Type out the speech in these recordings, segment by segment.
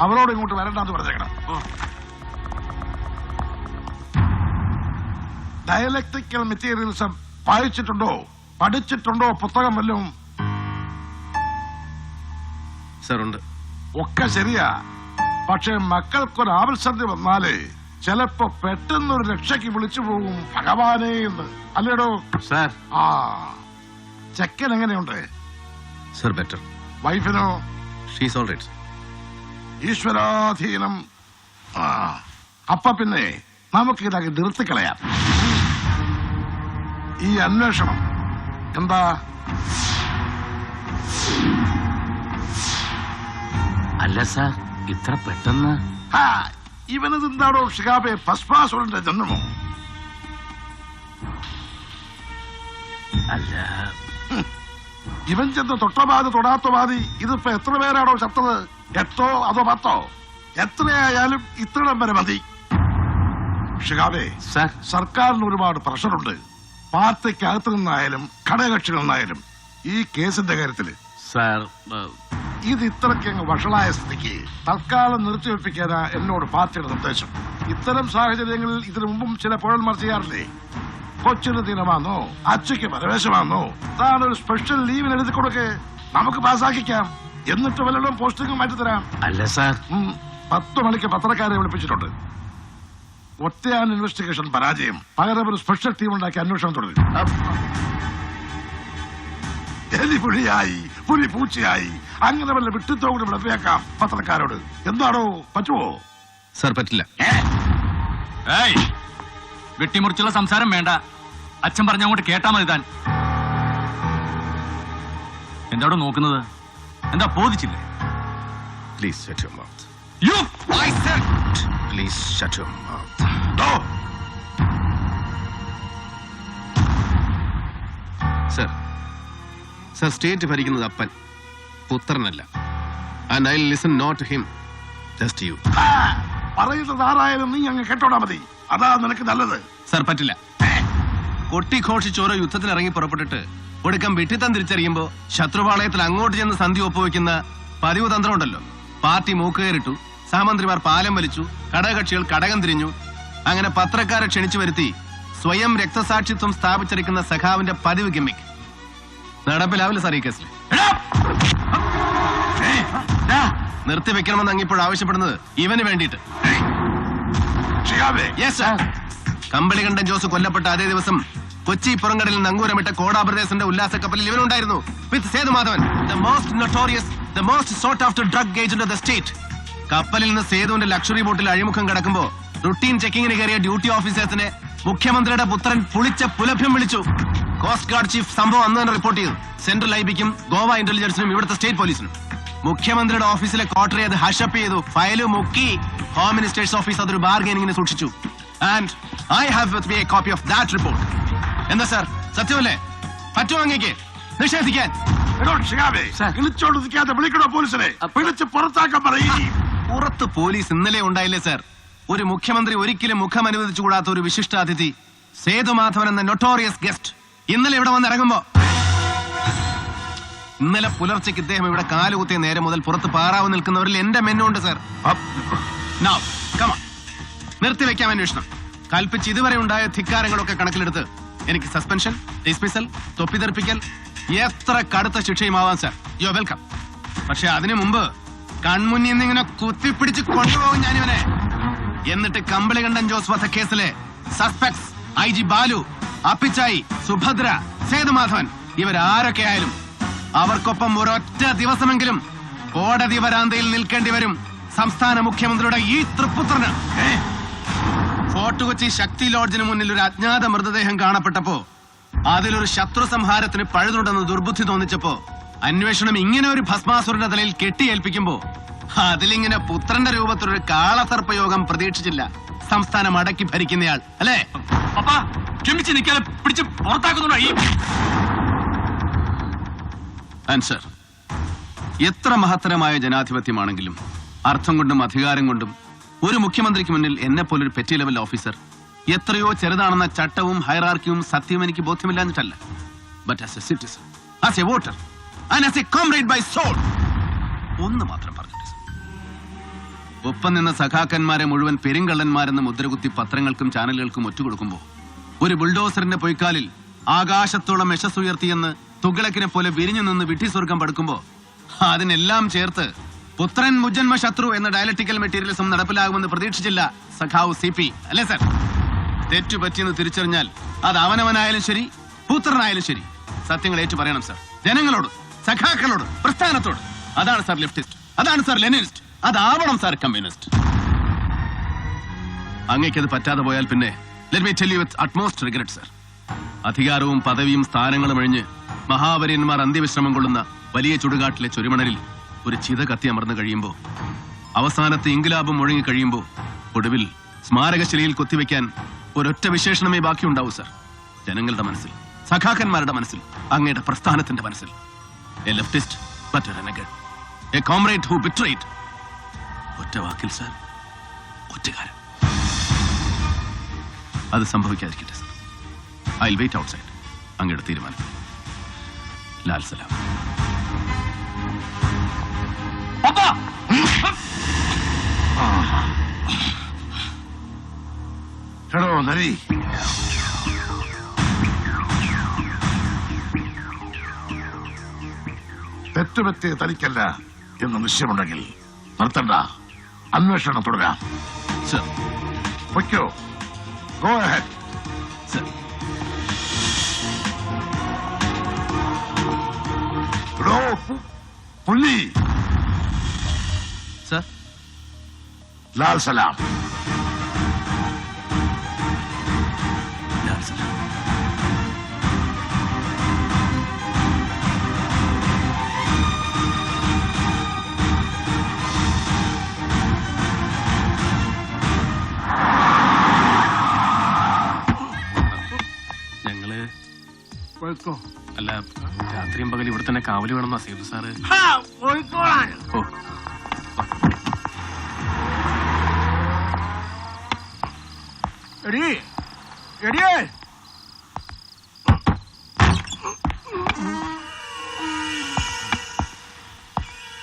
അവരോട് ഇങ്ങോട്ട് വരണ്ടെന്ന് പറഞ്ഞേക്കണം. ഡയലക്ട്രിക്കൽ മെറ്റീരിയൽസ് വായിച്ചിട്ടുണ്ടോ? പഠിച്ചിട്ടുണ്ടോ? പുസ്തകം വല്ലതും? സാറുണ്ട് ഉണ്ട്. ഒക്കെ ശരിയാ. പക്ഷെ മക്കൾക്കൊരു ആവശ്യത വന്നാൽ ചിലപ്പോ പെട്ടെന്നൊരു രക്ഷയ്ക്ക് വിളിച്ചു പോകും ഭഗവാനേ എന്ന്. അല്ലേടോ? സർ ആ. ചെക്കൻ എങ്ങനെയുണ്ട്? സർ ബെറ്റർ വൈഫിനോ ഷീസ് ഓൾ റൈറ്റ് ഈശ്വരാധീനം. ആ അപ്പ പിന്നെ നമുക്ക് ഇതൊക്കെ നിർത്തിക്കളയാം. ഈ അന്വേഷണം എന്താ? അല്ല സാർ ഇത്ര പെട്ടെന്ന്? ഇവനത് എന്താണോ ഷിഹാബെ ഭസ്മാസുരന്റെ ജന്മമോ? അല്ല ഇവൻ ചെന്ന് തൊട്ടപാതി തൊടാത്ത പാതി ഇതിപ്പോ എത്ര പേരാണോ ചത്തത്? എട്ടോ അതോ പത്തോ? എത്രയായാലും ഇത്രയും വരെ മതി. ഷിഹാബെ സാർ. സർക്കാരിന് ഒരുപാട് പ്രഷറുണ്ട്. പാർട്ടിക്കകത്തു നിന്നായാലും ഘടകകക്ഷികളിൽ നിന്നായാലും. ഈ കേസിന്റെ കാര്യത്തിൽ സർ ഇത് ഇത്രയ്ക്ക് അങ്ങ് വഷളായ സ്ഥിതിക്ക് തൽക്കാലം നിർത്തിവെപ്പിക്കാനാ എന്നോട് പാർട്ടിയുടെ നിർദ്ദേശം. ഇത്തരം സാഹചര്യങ്ങളിൽ ഇതിനു മുമ്പും ചില പുഴന്മാർ ചെയ്യാറില്ലേ? കൊച്ചിന് ദിനമാണോ അച്ഛയ്ക്ക് പരവേശമാണോ താനൊരു സ്പെഷ്യൽ ലീവിന് എഴുതി കൊടുക്കേ നമുക്ക് പാസ്സാക്കിക്കാം. എന്നിട്ട് വല്ലതും പോസ്റ്റിംഗ് മാറ്റിത്തരാം അല്ല സാർ പത്ത് മണിക്ക് പത്രക്കാരെ വിളിപ്പിച്ചിട്ടുണ്ട്. ഒറ്റയാൻ ഇൻവെസ്റ്റിഗേഷൻ പരാജയം. പകരം ഒരു സ്പെഷ്യൽ ടീം ഉണ്ടാക്കി അന്വേഷണം തുടരും. എലി പുലിയായി പുലി പൂച്ചയായി അങ്ങനെ വല്ല വിട്ടിത്തോ കൂടി വിളപ്പിയേക്കാം പത്രക്കാരോട്. എന്താണോ? പറ്റുമോ സാർ പറ്റില്ല. വെട്ടിമുറിച്ചുള്ള സംസാരം വേണ്ട. അച്ഛൻ പറഞ്ഞ അങ്ങോട്ട് കേട്ടാ മതി താൻ. എന്താടോ നോക്കുന്നത്? എന്താ ബോധിച്ചില്ലേ? Please shut your mouth you please shut your mouth sir sir state ഭരിക്കുന്നത് അപ്പൻ. പുത്രനല്ല. And I listen not him just you പറയുന്നത് ആരായാലും നീ അങ്ങ് കേട്ടോടാ മതി. അതാ നിനക്ക് നല്ലത്. സർ പറ്റില്ല. കൊട്ടിഘോഷിച്ചോരോ യുദ്ധത്തിന് ഇറങ്ങി പുറപ്പെട്ടിട്ട് ഒടുക്കം വെട്ടിത്തം തിരിച്ചറിയുമ്പോ ശത്രുപാളയത്തിൽ അങ്ങോട്ട് ചെന്ന് സന്ധി ഒപ്പുവെക്കുന്ന പതിവ് തന്ത്രമുണ്ടല്ലോ. പാർട്ടി മൂക്കുകയറിട്ടു സഹമന്ത്രിമാർ പാലം വലിച്ചു ഘടകകക്ഷികൾ കടകം തിരിഞ്ഞു. അങ്ങനെ പത്രക്കാരെ ക്ഷണിച്ചു വരുത്തി സ്വയം രക്തസാക്ഷിത്വം സ്ഥാപിച്ചിരിക്കുന്ന സഖാവിന്റെ പതിവ് ഗിമ്മിക് നടപ്പിലാവില്ല സാർ ഈ കേസിൽ നിർത്തിവെക്കണമെന്ന് അങ്ങിപ്പോൾ ആവശ്യപ്പെടുന്നത് ഇവന് വേണ്ടിയിട്ട്. കമ്പളി കമ്പളികണ്ഠൻ ജോസ് കൊല്ലപ്പെട്ട അതേ ദിവസം കൊച്ചി പുറങ്കടലിൽ നങ്കൂരമിട്ട കോടാപ്രദേശന്റെ ഉല്ലാസ കപ്പലിൽ ഇവനുണ്ടായിരുന്നു with Sethumadhavan. The most notorious the most sought after drug agent of the state കപ്പലിൽ നിന്ന് സേതുവിന്റെ ലക്ഷറി ബോട്ടിൽ അഴിമുഖം കടക്കുമ്പോ റുട്ടീൻ ചെക്കിങ്ങിന് കയറിയ ഡ്യൂട്ടി ഓഫീസേഴ്സിനെ മുഖ്യമന്ത്രിയുടെ പുത്രൻ പുളിച്ച പുലഭ്യം വിളിച്ചു. കോസ്റ്റ് ഗാർഡ് ചീഫ് സംഭവം അന്ന് തന്നെ റിപ്പോർട്ട് ചെയ്തു. സെൻട്രൽ ഐബിക്കും ഗോവ ഇന്റലിജൻസിനും ഇവിടുത്തെ സ്റ്റേറ്റ് പോലീസിനും മുഖ്യമന്ത്രിയുടെ ഓഫീസിലെ ക്വാർട്ടർ അത് ഹഷപ്പ് ചെയ്തു. ഫയൽ മുക്കി. ഹോം മിനിസ്റ്റേഴ്സ് ഓഫീസ് അതൊരു ബാർഗെയിനിങ്ങിന് സൂക്ഷിച്ചു. And I have with me a copy of that report എന്താ സാർ? സത്യമല്ലേ? പറ്റുമോ അങ്ങേക്ക്? നിഷേധിക്കാൻ. വിളിക്കണോ പോലീസിനെ? വിളിച്ച് പുറത്താക്കാൻ പറയും. പുറത്ത് പോലീസ് ഇന്നലെ ഉണ്ടായില്ലേ സർ? ഒരു മുഖ്യമന്ത്രി ഒരിക്കലും മുഖം അനുവദിച്ചുകൂടാത്ത ഒരു വിശിഷ്ടാതിഥി സേതുമാധവൻ എന്ന നൊട്ടോറിയസ് ഗസ്റ്റ് ഇന്നലെ ഇവിടെ വന്ന് ഇറങ്ങുമ്പോ. ഇന്നലെ പുലർച്ചയ്ക്ക് ഇദ്ദേഹം ഇവിടെ കാലുകുത്തിയ നേരം മുതൽ പുറത്ത് പാറാവ് നിൽക്കുന്നവരിൽ എന്റെ മെന്നുണ്ട് സാർ. on. നിർത്തിവെക്കാം അന്വേഷണം. കൽപ്പിച്ച് ഇതുവരെ ഉണ്ടായ ധിക്കാരങ്ങളൊക്കെ കണക്കിലെടുത്ത് എനിക്ക് സസ്പെൻഷൻ ഡിസ്മിസൽ തൊപ്പിതെറിപ്പിക്കൽ എത്ര കടുത്ത ശിക്ഷയുമാവാം സാർ യു വെൽക്കം പക്ഷെ അതിനു മുമ്പ് കൺമുന്നിൽ നിന്ന് ഇങ്ങനെ കുത്തിപ്പിടിച്ച് കൊണ്ടുപോകും ഞാനിവനെ. എന്നിട്ട് കമ്പളികണ്ഠൻ Jose വധക്കേസിലെ suspects I G Balu Appichayi Subhadra Sethumadhavan ഇവരാരൊക്കെ ആയാലും അവർക്കൊപ്പം ഒരൊറ്റ ദിവസമെങ്കിലും കോടതി വരാന്തയിൽ നിൽക്കേണ്ടി വരും സംസ്ഥാന മുഖ്യമന്ത്രിയുടെ ഈ തൃപ്പുത്രന്. ഫോർട്ട് കൊച്ചി ശക്തി ലോഡ്ജിന് മുന്നിൽ ഒരു അജ്ഞാത മൃതദേഹം കാണപ്പെട്ടപ്പോ അതിലൊരു ശത്രു സംഹാരത്തിന് പഴുതുണ്ടെന്ന് ദുർബുദ്ധി തോന്നിച്ചപ്പോ അന്വേഷണം ഇങ്ങനെ ഒരു ഭസ്മാസുരന്റെ തലയിൽ കെട്ടിയേൽപ്പിക്കുമ്പോ അതിലിങ്ങനെ പുത്രന്റെ രൂപത്തിലൊരു കാളസർപ്പയോഗം പ്രതീക്ഷിച്ചില്ല. സംസ്ഥാനം അടക്കി ഭരിക്കുന്നയാൾ അല്ലേ? ക്ഷമിച്ച് നിൽക്കാതെ പിടിച്ച് പുറത്താക്കുന്നുണ്ടോ ഈ ആൻസർ എത്ര മഹത്തരമായ ജനാധിപത്യമാണെങ്കിലും അർത്ഥം കൊണ്ടും അധികാരം കൊണ്ടും ഒരു മുഖ്യമന്ത്രിക്ക് മുന്നിൽ എന്നെ പോലൊരു പെറ്റി ലെവൽ ഓഫീസർ എത്രയോ ചെറുതാണെന്ന ചട്ടവും ഹൈറാർക്കിയും സത്യവും എനിക്ക് ബോധ്യമില്ലാഞ്ഞിട്ടല്ല but as a citizen as a voter as a comrade by soul ഒന്ന് മാത്രം പറഞ്ഞിട്ട്. ഒപ്പം നിന്ന സഖാക്കന്മാരെ മുഴുവൻ പെരുങ്കള്ളന്മാരെന്ന് മുദ്രകുത്തി പത്രങ്ങൾക്കും ചാനലുകൾക്കും ഒറ്റുകൊടുക്കുമ്പോ ഒരു ബുൾഡോസറിന്റെ പൊയ്ക്കാലിൽ ആകാശത്തോളം യശസ്സുയർത്തിയെന്ന് തുകളക്കിനെ പോലെ വിരിഞ്ഞു നിന്ന് വിഡ്ഢിസ്വർഗം പടുക്കുമ്പോ അതിനെല്ലാം ചേർത്ത് പുത്രൻ മുജന്മ ശത്രു എന്ന ഡയലക്ടിക്കൽ മെറ്റീരിയലിസം നടപ്പിലാകുമെന്ന് പ്രതീക്ഷിച്ചില്ല സഖാവ് സി പി. അല്ലേ സർ തെറ്റുപറ്റിയെന്ന് തിരിച്ചറിഞ്ഞാൽ അത് അവനവനായാലും ശരി പുത്രനായാലും ശരി. സത്യങ്ങൾ ഏറ്റു പറയണം സർ ജനങ്ങളോട് സഖാക്കളോട് പ്രസ്ഥാനത്തോട്. അതാണ് സാർ ലെഫ്റ്റിസ്റ്റ് അതാണ് സാർ ലെനിനിസ്റ്റ് അതാവണം സാർ കമ്മ്യൂണിസ്റ്റ് അങ്ങേക്കത് പറ്റാതെ പോയാൽ പിന്നെ അധികാരവും പദവിയും സ്ഥാനങ്ങളും ഒഴിഞ്ഞ് മഹാവര്യന്മാർ അന്ത്യവിശ്രമം കൊള്ളുന്ന വലിയ ചുടുകാട്ടിലെ ചുരുമണലിൽ ഒരു ചിത കത്തി അമർന്നു കഴിയുമ്പോൾ അവസാനത്തെ ഇൻകുലാബം മുഴങ്ങി കഴിയുമ്പോൾ ഒടുവിൽ സ്മാരകശിലയിൽ കൊത്തിവെക്കാൻ ഒരൊറ്റ വിശേഷണമേ ബാക്കിയുണ്ടാവൂ സർ. ജനങ്ങളുടെ മനസ്സിൽ സഖാക്കന്മാരുടെ മനസ്സിൽ അങ്ങയുടെ പ്രസ്ഥാനത്തിന്റെ മനസ്സിൽ. A leftist a comrade who betrayed ഒറ്റ വാക്കിൽ സർ. ഒറ്റകാരൻ അത് സംഭവിക്കാതിരിക്കട്ടെ sir. I wait outside അങ്ങയുടെ തീരുമാനം. ലാൽ സലാം. എടോ നരി. തെറ്റുപറ്റിയ തനിക്കല്ല എന്ന് നിശ്ചയമുണ്ടെങ്കിൽ നിർത്തണ്ട. അന്വേഷണം തുടരാം. സർ. പൊയ്ക്കോ. Go ahead sir. പുലി ലാൽ സലാം. ഞങ്ങൾ പോയിക്കോ. അല്ല രാത്രിയും പകൽ ഇവിടെ തന്നെ കാവൽ വേണമെന്നാ സേതു സാറ്. പോയിക്കോളാൻ ഓ. എടി. എടിയേ.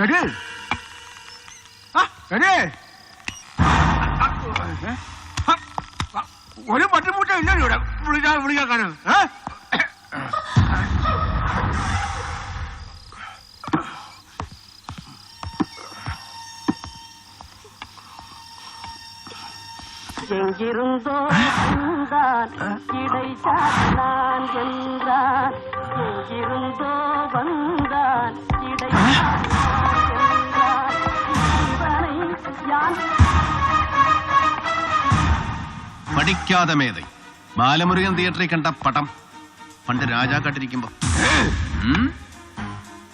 എടി. എടി. ഒരു പട്ടിമുട്ട ഇല്ലല്ലോ ഇവിടെ. വിളിക്കാൻ വിളിക്കാക്കാന് ഏ? எங்கிருந்தோம் வந்தான் கிடைத்தான் என்றான் எங்கிருந்தோ வந்தான் പഠിക്കാതെ മേധൈ. ബാലമുരുകൻ തിയേറ്ററിൽ കണ്ട പടം. പണ്ട് രാജാ കട്ടിരിക്കുമ്പോ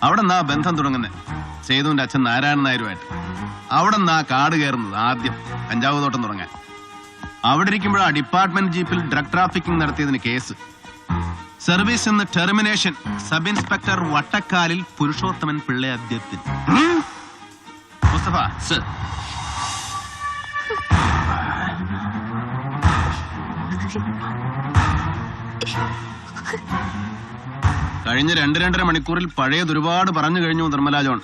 അവിടെ നിന്നാ ബന്ധം തുടങ്ങുന്നത് സേതുവിന്റെ അച്ഛൻ നാരായണൻ നായരുമായിട്ട്. അവിടെ നിന്നാ കാട് കയറുന്നത് ആദ്യം. കഞ്ചാവ് തോട്ടം തുടങ്ങാൻ. അവിടെ ഇരിക്കുമ്പോഴാ ഡിപ്പാർട്ട്മെന്റ് ജീപ്പിൽ ഡ്രഗ് ട്രാഫിക്കിംഗ് നടത്തിയതിന് കേസ്. സർവീസ് എന്ന termination sub inspector Vattakkalil Purushothaman Pillai അധ്യക്ഷൻ മുസ്തഫ. സർ. കഴിഞ്ഞ രണ്ട് രണ്ടര മണിക്കൂറിൽ പഴയത് ഒരുപാട് പറഞ്ഞു കഴിഞ്ഞു Nirmala John.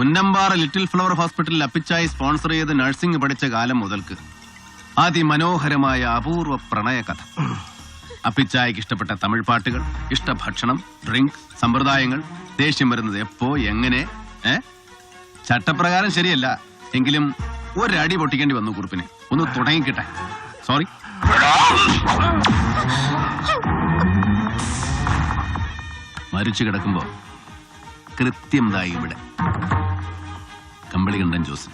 Unnampara little flower ഹോസ്പിറ്റലിൽ അപ്പിച്ചായി സ്പോൺസർ ചെയ്ത് നഴ്സിംഗ് പഠിച്ച കാലം മുതൽക്ക് അതിമനോഹരമായ അപൂർവ പ്രണയ കഥ അപ്പിച്ചായ്ക്ക് ഇഷ്ടപ്പെട്ട തമിഴ് പാട്ടുകൾ ഇഷ്ടഭക്ഷണം ഡ്രിങ്ക് സമ്പ്രദായങ്ങൾ ദേഷ്യം വരുന്നത് എപ്പോ എങ്ങനെ ഏ? ചട്ടപ്രകാരം ശരിയല്ല. എങ്കിലും ഒരടി പൊട്ടിക്കേണ്ടി വന്നു കുറിപ്പിന്. ഒന്ന് തുടങ്ങിക്കിട്ടെ. സോറി മരിച്ചു കിടക്കുമ്പോ കൃത്യം ഇവിടെ. കമ്പളികണ്ഠൻ ജോസ്.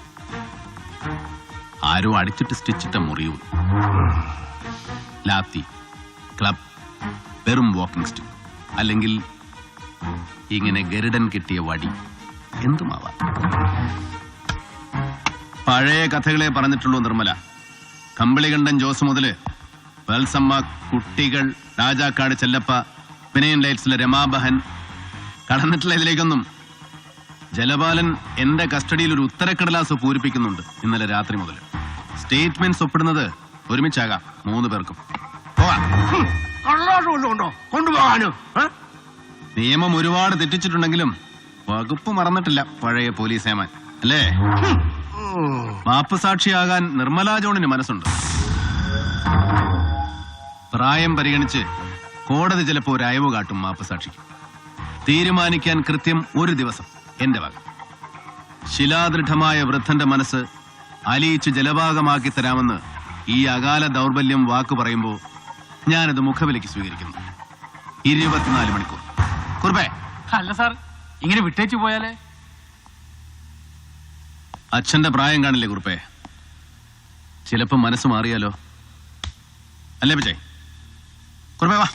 ആരോ അടിച്ചിട്ട് സ്റ്റിച്ചിട്ട മുറിയും ലാത്തി ക്ലബ് വെറും വാക്കിംഗ് സ്റ്റിക്ക് അല്ലെങ്കിൽ ഇങ്ങനെ ഗരുഡൻ കിട്ടിയ വടി. എന്തുമാവാം? പഴയ കഥകളെ പറഞ്ഞിട്ടുള്ളൂ നിർമ്മല. കമ്പിളികണ്ഠൻ ജോസ് മുതൽ വത്സമ്മ കുട്ടികൾ രാജാക്കാട് ചെല്ലപ്പ വിനയൻ ലൈറ്റ്സിലെ രമാബഹൻ. കടന്നിട്ടുള്ള ഇതിലേക്കൊന്നും ജലപാലൻ എന്റെ കസ്റ്റഡിയിൽ ഒരു ഉത്തരക്കടലാസ് പൂരിപ്പിക്കുന്നുണ്ട് ഇന്നലെ രാത്രി മുതൽ. സ്റ്റേറ്റ്മെന്റ്സ് ഒപ്പിടുന്നത് ഒരുമിച്ചാകാം മൂന്ന് പേർക്കും. പോവാം. കൊണ്ടുപോകാനോ? നിയമം ഒരുപാട് തെറ്റിച്ചിട്ടുണ്ടെങ്കിലും വകുപ്പ് മറന്നിട്ടില്ല പഴയ പോലീസ് ഏമാൻ അല്ലേ? മാപ്പ് സാക്ഷിയാകാൻ നിർമ്മലാ ജോണിന് മനസ്സുണ്ട്. പ്രായം പരിഗണിച്ച് കോടതി ചിലപ്പോ ഒരു അയവ് കാട്ടും മാപ്പ് സാക്ഷിക്ക് തീരുമാനിക്കാൻ കൃത്യം ഒരു ദിവസം. എന്റെ വക. ശിലാദൃഢമായ വൃദ്ധന്റെ മനസ്സ് അലിയിച്ച് ജലഭാഗമാക്കി തരാമെന്ന് ഈ അകാല ദൗർബല്യം വാക്ക് പറയുമ്പോൾ ഞാനത് മുഖവിലേക്ക് സ്വീകരിക്കുന്നു. ഇരുപത്തിനാല് മണിക്കൂർ. കുർബേ. അല്ല സാർ ഇങ്ങനെ വിട്ടേച്ചു പോയാലേ? അച്ഛന്റെ പ്രായം കാണില്ലേ കുറുപ്പേ ചിലപ്പോ മനസ്സ് മാറിയാലോ? അല്ലേ പിച്ചേ കുറുപ്പേ വാ.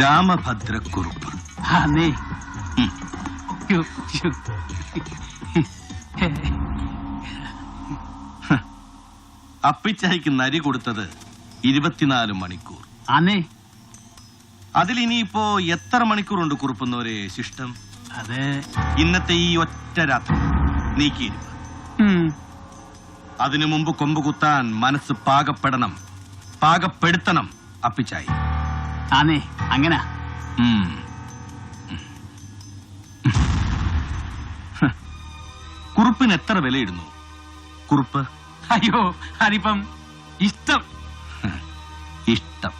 രാമഭദ്രക്കുറുപ്പ്. അന്നേ അപ്പിച്ചായിക്ക് നരി കൊടുത്തത് ഇരുപത്തിനാല് മണിക്കൂർ. അന്നേ അതിലിനിയിപ്പോ എത്ര മണിക്കൂറുണ്ട് കുറുപ്പുന്നവരെ ശിഷ്ടം? അതെ. ഇന്നത്തെ ഈ ഒറ്റ രാത്രി. നീക്കിയിരിപ്പ് അതിനു മുമ്പ് കൊമ്പ് കുത്താൻ മനസ്സ് പാകപ്പെടണം. പാകപ്പെടുത്തണം അപ്പിച്ചായി. ആന്നേ അങ്ങനെ. കുറുപ്പിന് എത്ര വിലയിടുന്നു? കുറുപ്പ്? അയ്യോ അതിപ്പം ഇഷ്ടം. ഇഷ്ടം.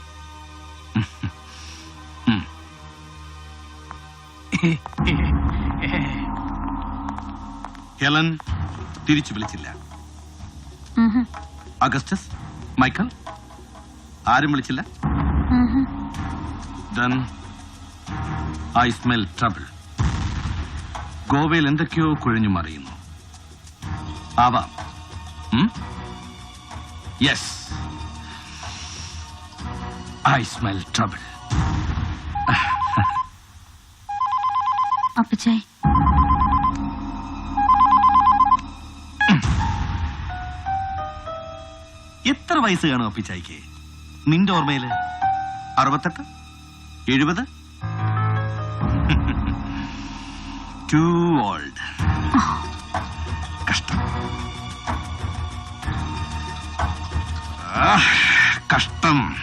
ഹെലൻ തിരിച്ചു വിളിച്ചില്ല. അഗസ്റ്റസ് മൈക്കൽ ആരും വിളിച്ചില്ല. I smell trouble. ഗോവയിൽ എന്തൊക്കെയോ കുഴഞ്ഞു മറിയുന്നു. ആവാം. Yes I smell trouble Appachayi എത്ര വയസ്സ് കാണും അപ്പിച്ചായിക്ക്? നിന്റെ ഓർമ്മയിൽ? അറുപത്തെട്ട്? എഴുപത്? ടു ഓൾഡ് കഷ്ടം. കഷ്ടം.